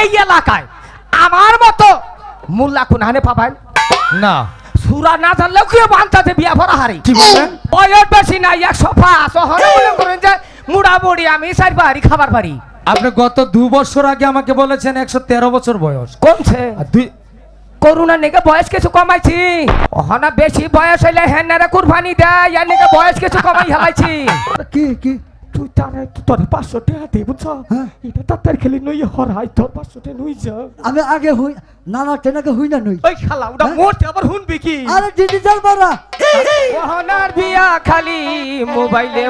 এই এলাকায় আমার মতো মোল্লা কোন হানে পাবেন? না। সুরা না জানলেও কেউ বান্তাতে বিয়া ভরা হারি। কি বললেন? বয়স বেশি নাই একশো পাঁচ মনে করেন যে মুড়া মুড়ি আমি চার বাড়ি খাবার বাড়ি। আপনি গত দু বছর আগে আমাকে বলেছেন একশো তেরো বছর বয়স। কমছে। দুই করুণা নেগে বয়স কিছু কমাইছি। ওহনা বেশি বয়স হইলে হেনারে কুরবানি দেয় ইয়ার নেগে বয়স কিছু কমাই হেলাইছি কি কি তুই তারে তোর পাঁচশো টাকা দে বুঝছ? হ্যাঁ। এটা তার খেলে নই হরাই তোর পাঁচশো টাকা নই যা। আমি আগে হই না না টেনাকে হই না নই। ওই খালা ওটা হ্যাঁ? মরতে আবার শুনবি কি? আরে দিদি যার মারা ওহনার বিয়া খালি মোবাইলে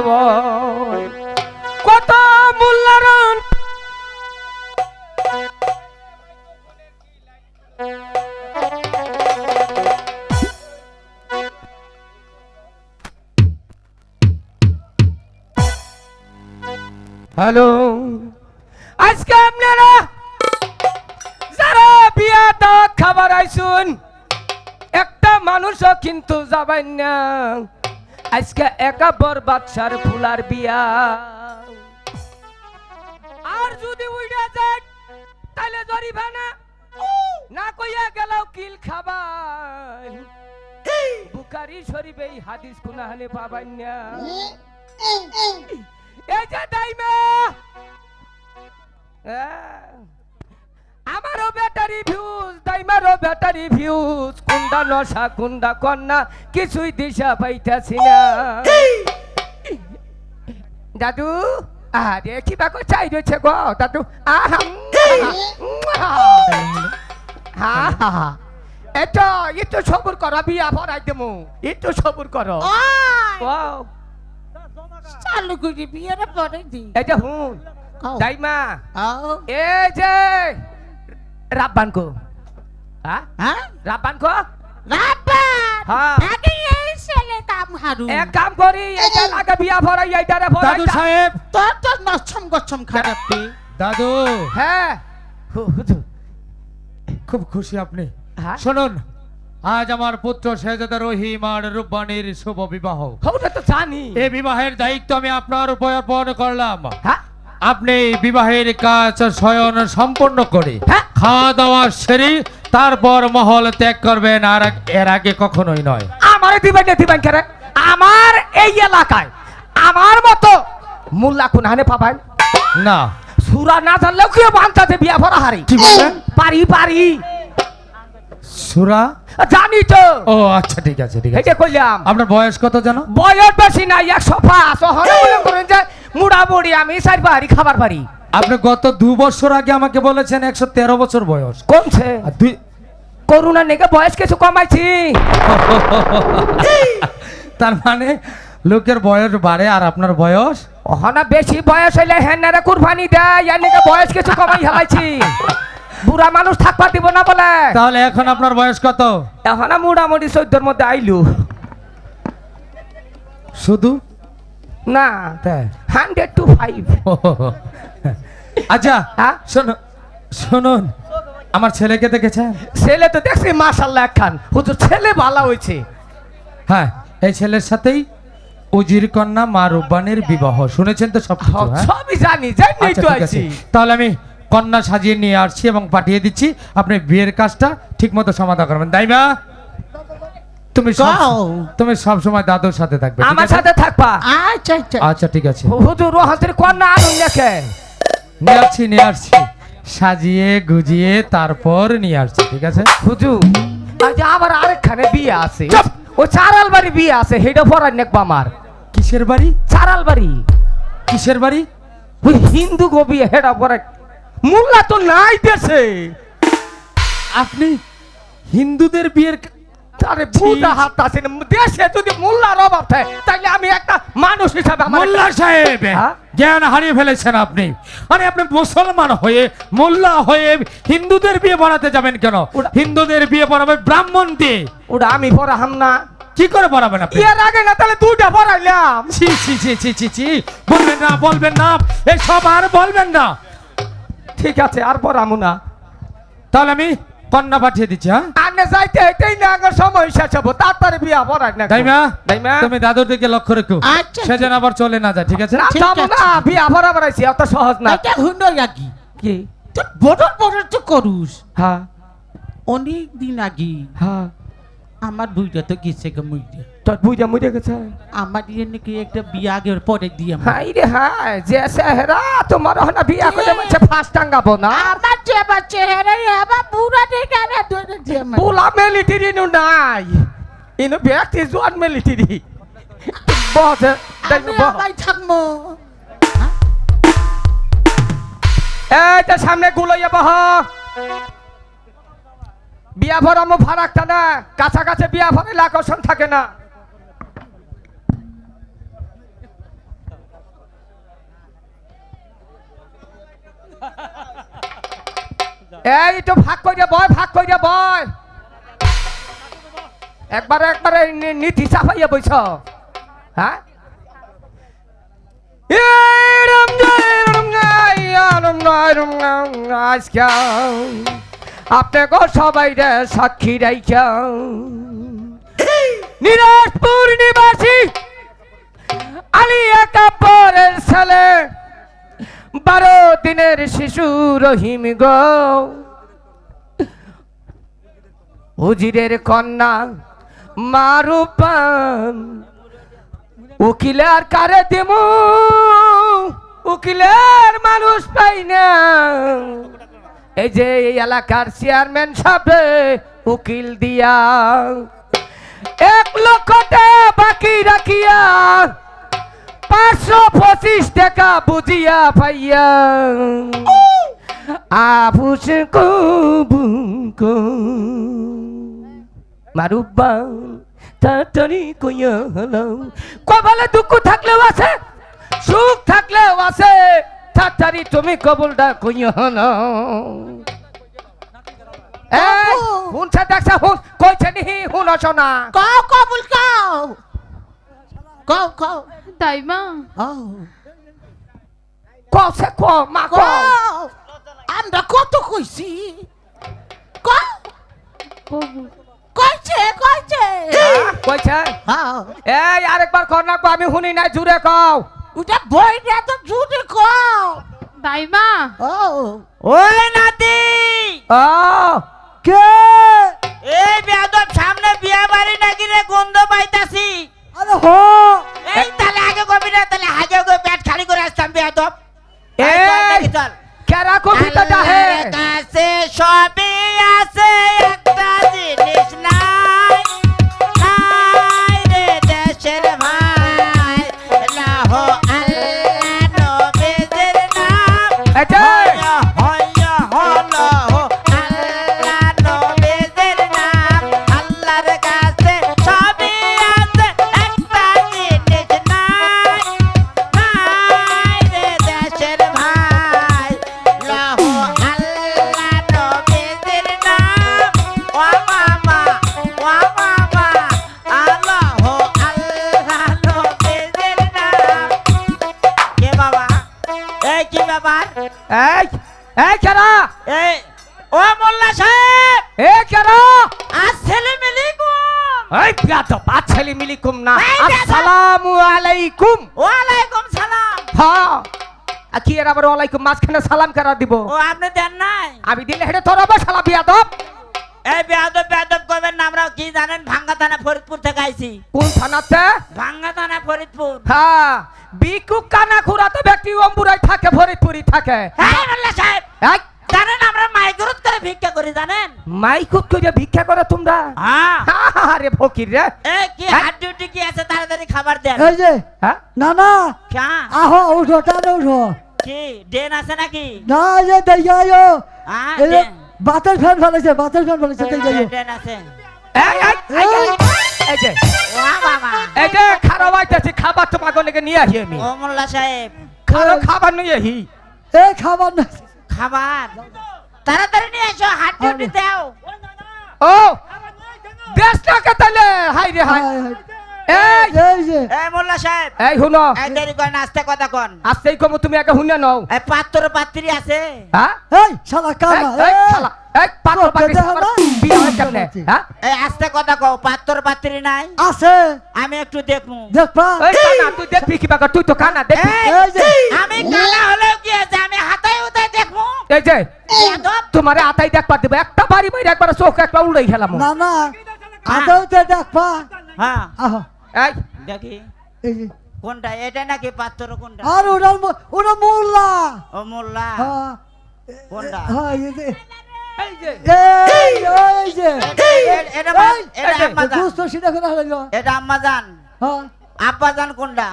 কত মূল্যারণ হ্যালো। আজকে আপনারা যারা বিয়া দাওয়াত খাবার আইসুন একটা মানুষও কিন্তু যাবেন না। আজকে একা বরবাদ সার ফুলার বিয়া। আর যদি উইড়া যায় তাহলে জরিমানা। না কইয়া গেলাও কিল খাবার বুকারি শরীফ এই হাদিস কোনা হলে পাবেন না। আমারও ব্যাটারি ভিউজ দাইমারও ব্যাটারি ভিউজ কুন্ডা নশা কুন্ডা কন্যা কিছুই দিশা পাইতাছি না। দাদু আরে কি বাকো চাই রয়েছে গো দাদু। আহা হা হা এটা একটু সবুর করো বিয়া ভরাই দেবো। একটু সবুর করো। চালু করে বিয়ের পরে দি হুন। কও। দাইমা আও এই যে রাব্বান কো হ্যাঁ হ্যাঁ রাব্বান কো রাব্বা হ্যাঁ ছেলে কাম হারু এক কাম করি এইটা লাগে বিয়া ভরাই এইটারে ভরাই দাদু সাহেব তোর তো নচ্ছম গচ্ছম খারাপ দাদু হ্যাঁ খুব খুশি আপনি হ্যাঁ শুনুন আজ আমার পুত্র শেহজাদা রহিম আর রূপবাণীর শুভ বিবাহ ওটা তো জানি এই বিবাহের দায়িত্ব আমি আপনার উপর অর্পণ করলাম হ্যাঁ আপনি বিবাহের কাজ স্বয়ন সম্পন্ন করে হ্যাঁ। খাওয়া দাওয়া সেরে তারপর মহল ত্যাগ করবেন আর এর আগে কখনোই নয়। আমারে দিবেন না দিবেন কেন? আমার এই এলাকায় আমার মতো মোল্লা কোন হানে পাবেন? না। সুরা না জানলেও কেউ বান্তাতে বিয়া ভরা হারি। কি বললেন? পারি পারি। সুরা? জানি তো। ও আচ্ছা ঠিক আছে ঠিক আছে। এইটা কইলাম। আপনার বয়স কত জানো বয়স বেশি নাই একশো পাঁচ। করেন যে মুড়া মুড়ি আমি চার বাড়ি খাবার বাড়ি। আপনি গত দু বছর আগে আমাকে বলেছেন একশো তেরো বছর বয়স। কমছে। দুই করুণা নেগে বয়স কিছু কমাইছি। তার মানে লোকের বয়স বাড়ে আর আপনার বয়স? ওহনা বেশি বয়স হইলে হেনারে কুরবানি দেয় ইয়ার নেগে বয়স কিছু কমাই হেলাইছি বুড়া মানুষ থাকবা দিব না বলে। তাহলে এখন আপনার বয়স কত? এখন মোটামুটি চোদ্দোর মধ্যে আইলু। শুধু? না? হান্ড্রেড টু ফাইভ আচ্ছা হ্যাঁ? শুনুন শুনুন আমার ছেলেকে দেখেছেন? ছেলে তো দেখছি মাশাল্লাহ একখান। হুজুর ছেলে ভালো হয়েছে। হ্যাঁ এই ছেলের সাথেই উজির কন্যা মা রূপবাণীর বিবাহ। শুনেছেন তো সব হ্যাঁ? সবই জানি জানি আচ্ছা তো ঠিক আছি। তাহলে আমি কন্যা সাজিয়ে নিয়ে আসছি এবং পাঠিয়ে দিচ্ছি। আপনি বিয়ের কাজটা ঠিক মতো সমাধান করবেন। তাই মা? তুমি তুমি সব সময় দাদুর সাথে থাকবে আমার সাথে থাকবা। আচ্ছা আচ্ছা। আচ্ছা ঠিক আছে। হুজুর ও হাতের কন্যা আনুন লেখে। নিয়ে আসছি নিয়ে আসছি। সাজিয়ে গুজিয়ে তারপর নিয়ে আসছি ঠিক আছে? হুজুর আজ আবার আরেকখানে বিয়ে আছে। ও চারাল বাড়ি বিয়ে আছে হেডে পড়ার নেকবা আমার। কিসের বাড়ি? চারাল বাড়ি। কিসের বাড়ি? ওই হিন্দু বিয়ে হেডা পড়ার মোল্লা তো নাই দেশে। আপনি হিন্দুদের বিয়ের আরে বুদা হাত আছে না। দেশে যদি মোল্লার অভাব থাকে তাহলে আমি একটা মানুষ হিসাবে মোল্লা সাহেব হ্যাঁ? জ্ঞান হারিয়ে ফেলেছেন আপনি। আরে আপনি মুসলমান হয়ে মোল্লা হয়ে হিন্দুদের বিয়ে পড়াতে যাবেন কেন? হিন্দুদের বিয়ে পড়াবে ব্রাহ্মণ দিয়ে। ওটা আমি পড়াহাম না। কি করে পড়াবেন আপনি? এর আগে না তাহলে দুইটা পড়াইলাম। ছি ছি ছি ছি ছি ছি। বলবেন না বলবেন না এসব আর বলবেন না। ঠিক আছে আর পড়ামু না। তাহলে আমি কন্যা পাঠিয়ে দিচ্ছি হ্যাঁ? আনে যাইতে এটাই না আগে সময় শেষ হব। তারপরে বিয়া পড়াই না তাই মা তাই মা তুমি দাদুর দিকে লক্ষ্য রেখো। আচ্ছা। সে যেন আবার চলে না যায় ঠিক আছে? না ঠিক যাব আছে। না বিয়া পড়া পড়াইছি অত সহজ না। এটা হুন্ড লাগি কি? তুই বড় বড় তো করুস। হ্যাঁ। অনেক দিন আগে হ্যাঁ। আমার বুইটা তো গেছে গে মুইটা। তোর বুঝা মুড়ে গেছে। আমার ইয়ে নাকি একটা বিয়ে আগের পরে দিয়ে। হাই রে হাই যে সেহরা তোমার হনা বিয়া করে মাঝে ফাঁস টাঙ্গাবো না। আমার চেহারা বুড়া দেখে দিয়ে নু নাই। ইনো ব্যক্তি জোয়ান মিলিটারি বস আমি আমায় এই তো সামনে গুলোইয়া বহ। বিয়া ভরামো ফারাকটা না কাছাকাছি বিয়া ভরে আকর্ষণ থাকে না। এই তো ভাগ করে বয়, ভাগ করে বয়। একবারে একবারে নীতি চাপাইয়া বইছ। হ্যাঁ? আজকে আপনাকে সবাই রে সাক্ষী রাইখা। নিরাজপুর নিবাসী, আলিয়া কাপড়ের ছেলে, বারো দিনের শিশু রহিম গো। উজিরের কন্যা মারুপান উকিলের কারে দিমু? উকিলের মানুষ পাই না। এই যে এই এলাকার চেয়ারম্যান সাহেব উকিল দিয়া। এক লক্ষ বাকি রাখিয়া পাঁচশো পঁচিশ টাকা বুঝিয়া পাইয়া। আবুস কবুক মারুবা তাড়াতাড়ি কইয়া হলো কপালে দুঃখ থাকলেও আছে সুখ থাকলেও আছে। তাড়াতাড়ি তুমি কবলটা কইয়া হলো এই শুনছে দেখছে শুন কইছে নিহি শুন শোনা কও কবুল কও। কও কও। দাইমা ও কছে ক মা ক কও। আমরা কত কইছি। কও। কইছে কইছে। কইছে? হ্যাঁ। এই আরেকবার কর না কো, আমি শুনি নাই জুড়ে কও। ওটা বইটা তো জুড়ে কও। দাইমা ও ওই নাতি। ও কে? এই বেয়াদব সামনে বিয়া বাড়ি নাকি রে গন্ধ এই বিয়াদব আছালি মিলিকুম না। আসসালামু আলাইকুম। ওয়ালাইকুম সালাম। হ্যাঁ কি এর আবার ওয়ালাইকুম? মাঝখানে সালাম করা দিব? ও আপনি দেন নাই। আমি দিলে হেডে তোর আবার সালা বিয়াদব। এই বেয়াদব বেয়াদব করবেন না আমরা কি জানেন? ভাঙ্গা থানা ফরিদপুর থেকে আইছি। কোন থানাতে? ভাঙ্গা থানা ফরিদপুর। হ্যাঁ বিকু কানা খুরাতে ব্যক্তি অম্বুরাই থাকে ফরিদপুরি থাকে। হ্যাঁ মোল্লা সাহেব। জানেন আমরা মাইগ্রোত করে ভিক্ষা করি জানেন? মাইকুত কইরা ভিক্ষা করে তোমরা? হ্যাঁ। আরে ফকির রে। এ কি? হাত ডিউটি কি আছে তাড়াতাড়ি খাবার দেন। এই যে হ্যাঁ? না না। আহো উঠো টানে উঠো। কি ডেন আছে নাকি? না এই যে হ্যাঁ এই ডেন বাতের ফ্যান ফেলেছে বাতের ফ্যান ফেলেছে দেখে আয়ো ডেন আছে। এই এই এই, এই, এই যে। ও বাবা। এই যে খারাপ আইতাছি খাবার তোমাকে নিয়ে আসি আমি। ও মোল্লা সাহেব। খালো খাবার নিয়ে আহি এ খাবার না খাবার। তাড়াতাড়ি নিয়ে এসো হাত ডিউটি দাও ও কেতালে হাই রে হাই। এই। এই যে এই মোল্লা সাহেব। এই হুনো এই দেরি করেন আস্তে কথা কন। আস্তেই কম তুমি আগে হুনে নাও। এই পাত্র পাত্রী আছে। হ্যাঁ? এই শালা কানা এই, শালা, হয় কেমনে? হ্যাঁ? এই আস্তে কথা কও পাত্র পাত্রী নাই? আছে। আমি একটু দেখমু। দেখবা এই, কানা, তুই দেখবি কি বাকা, তুই তো কানা, দেখবি। আমি কালা হলেও কি আছে? আমি হাতায় উতায় দেখমু। এই যে তোমারে আতাই দেখবার দেবো একটা বাড়ি বাইরে একবার চোখ একবার উড়াই খেলাম না না আদৌ তো দেখবা হ্যাঁ। আহ। এই। দেখি। এই যে। কোনটা? এটা নাকি পাত্র কোনটা? আর ম- ওনার মোল্লা। ও মোল্লা। হ্যাঁ। কোনটা? হ্যাঁ এই যে। এটা আম্মা জান হ্যাঁ। আব্বা জান কোনটা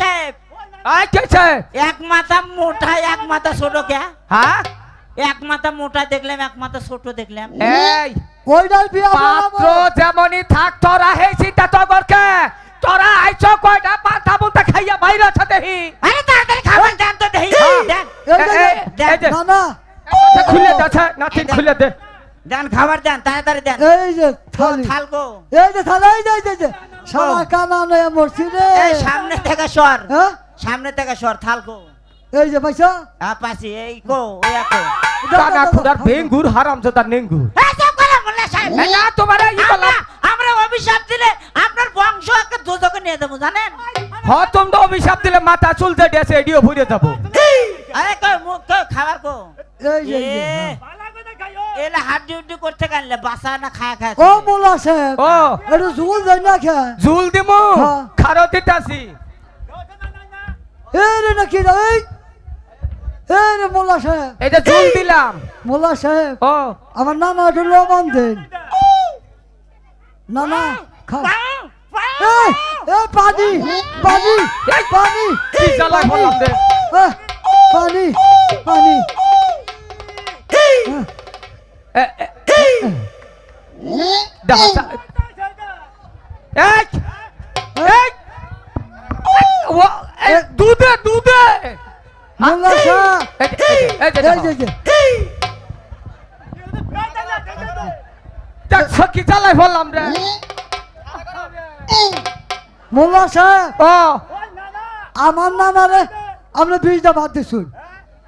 সাহেব। এক মাথা মোটা এক মাথা ছোট কে? হ্যাঁ? এক মাথা মোটা দেখলাম এক মাথা ছোট দেখলাম। এই। ওইটার বিয়া পাত্র যেমনই থাক তোরা হেছি তা তোরা আইছ কয়টা? পাতা বুতা খাইয়া বাইরে আছে দেহি। আরে তাড়াতাড়ি খাবার দেন তো দেই হ্যাঁ। দেন। না না খুলে যাচ্ছে নাতি খুলে দে। দেন খাবার দেন তাড়াতাড়ি দেন। এই যে থালি থালকো এই যে থালি এই যে এই যে, সারা কানা নয় মরছি রে এই সামনে থেকে সর। হ্যাঁ? সামনে থেকে সর থালকো এই যে পয়সা আ পাশি এই কো ওই কো কানা খুদার বেঙ্গুর হারাম জোদার নেঙ্গুর। এই সব করে মোল্লা সাহেব। না তোমার আমরা বললাম আমরা অভিশাপ দিলে বংশ একটা দুজকে নিয়ে দেবো জানেন? হ তুমি তো অভিশাপ দিলে মাথা চুলতে ডেছে এডিও ভরে যাব। আরে কই মুখ কই খাবার কো? এই এই যে, এ, হ্যাঁ। এলা হাত ডিউটি করতে কানলে বাসা না খায় খায় ও মোলা সাহেব ও। একটু ঝুল দেয় না খা জুল দিমু? হ্যাঁ। খারো দিতাছি। এই রে নাকি রে এই। এই রে মোল্লা সাহেব। এই যে দিলাম। মোল্লা সাহেব ও। আমার নানা একটু লবণ দেন। নানা খা। পানি পানি পানি কি বললাম দে আহ, পানি পানি। দুধে দুধে। কি জ্বালায় বললাম রে। মোল্লা সাহেব ও আমার নানারে আমরা বীজটা বাদ দিছুন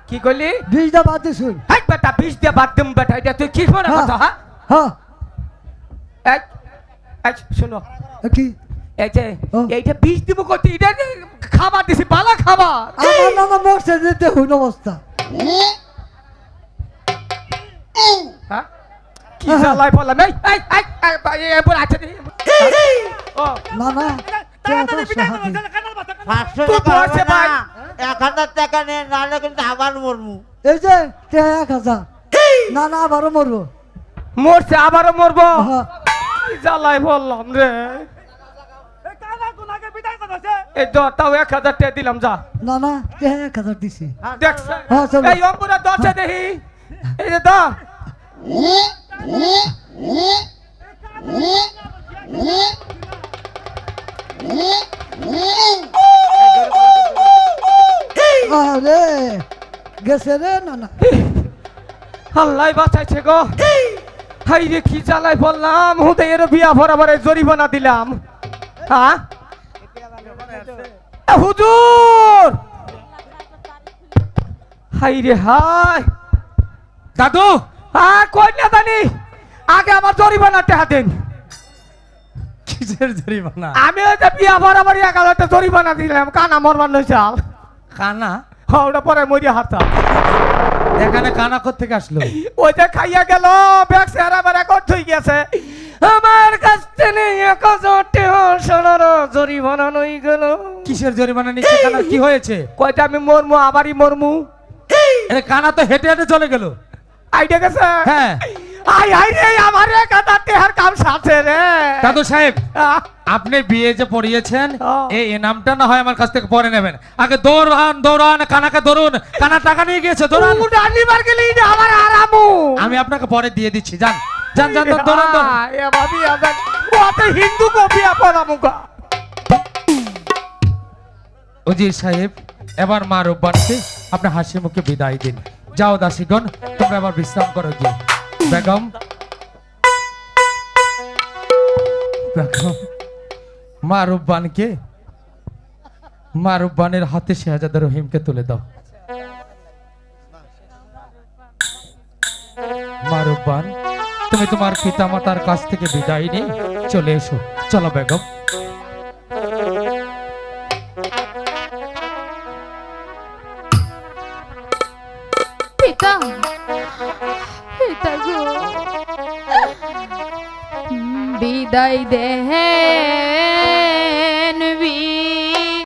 কি করলি বীজটা বাদ দিছুন হাই বেটা বিষ দিয়ে বাদ দিম বেটা এটা তুই কি মনে কথা হ্যাঁ হ্যাঁ এই এই শোনো কি এই যে এইটা বিষ দিব কত এটা খাবার দিছি বালা খাবার আমার নানা মরছে অবস্থা হ্যাঁ কি জ্বালায় বললাম এই এই এই আছে না ভাই। এক হাজার টাকা নিয়ে নাহলে কিন্তু আবার মরমু। এই যে এক হাজার? নানা আবারও মরবো। মরছে আবারও মরবো? হ্যাঁ। বললাম রে। এই দরটাও এক হাজার টাকা দিলাম যা। নানা তে এক হাজার দিছি? দেখছে। হ্যাঁ, এই অম্পুরা দশে দেখি। এই যে দা। আরে, গেছে রে আল্লাহ বাঁচাইছে গো। হাই রে, কি জ্বালায় বললাম? হুদে এর বিয়া ভরাবার জরিমানা দিলাম। হ্যাঁ হুজুর! হাই রে, হাই। দাদু হ্যাঁ কই না জানি? আগে আমার জরিমানা টেহা দেন। কিসের জরিমানা। আমি ওই যে বিয়া ভরাবার এগারোটা জরিমানা দিলাম কানা মরবার নয় চাল কানা? হ্যাঁ ওটা পরে মরিয়া হাতা এখানে কানা থেকে আসলো? ওই যে খাইয়া গেল ব্যাগ সেরা বেড়া করতে গেছে। আমার কাছ থেকে এক টাকা সোনার জরিমানা নই গেল। কিসের জরিমানা নিচ্ছে? কানা কি হয়েছে? কয়টা আমি মরমু আবারই মরমু? আরে কানা তো হেঁটে হেঁটে চলে গেল। আইডে গেছে? হ্যাঁ। আই আই রে আমার এক হাজার টাকার কাম সাথে রে। দাদু সাহেব আপনি বিয়ে যে পড়িয়েছেন। এই নামটা না হয় আমার কাছ থেকে পরে নেবেন। আগে দৌড়ান দৌড়ান কানাকে ধরুন। কানা টাকা নিয়ে গিয়েছে দৌড়ান। উড আনিবার গেলে আমার আরামু আমি আপনাকে পরে দিয়ে দিচ্ছি যান যান যান যান, দৌড়ান। দৌড়ান এ ভাবি আজান ওতে হিন্দু কবি উজির সাহেব এবার মা রূপবানকে আপনি হাসি মুখে বিদায় দিন। যাও দাসীগণ তোমরা আবার বিশ্রাম করো গিয়ে বেগম মা রূপবানকে মা হাতে শেহজাদা রহিমকে তুলে দাও। মা রূপবান তুমি তোমার পিতামাতার কাছ থেকে বিদায় নিয়ে চলে এসো। চলো, বেগম। বিদায় দে।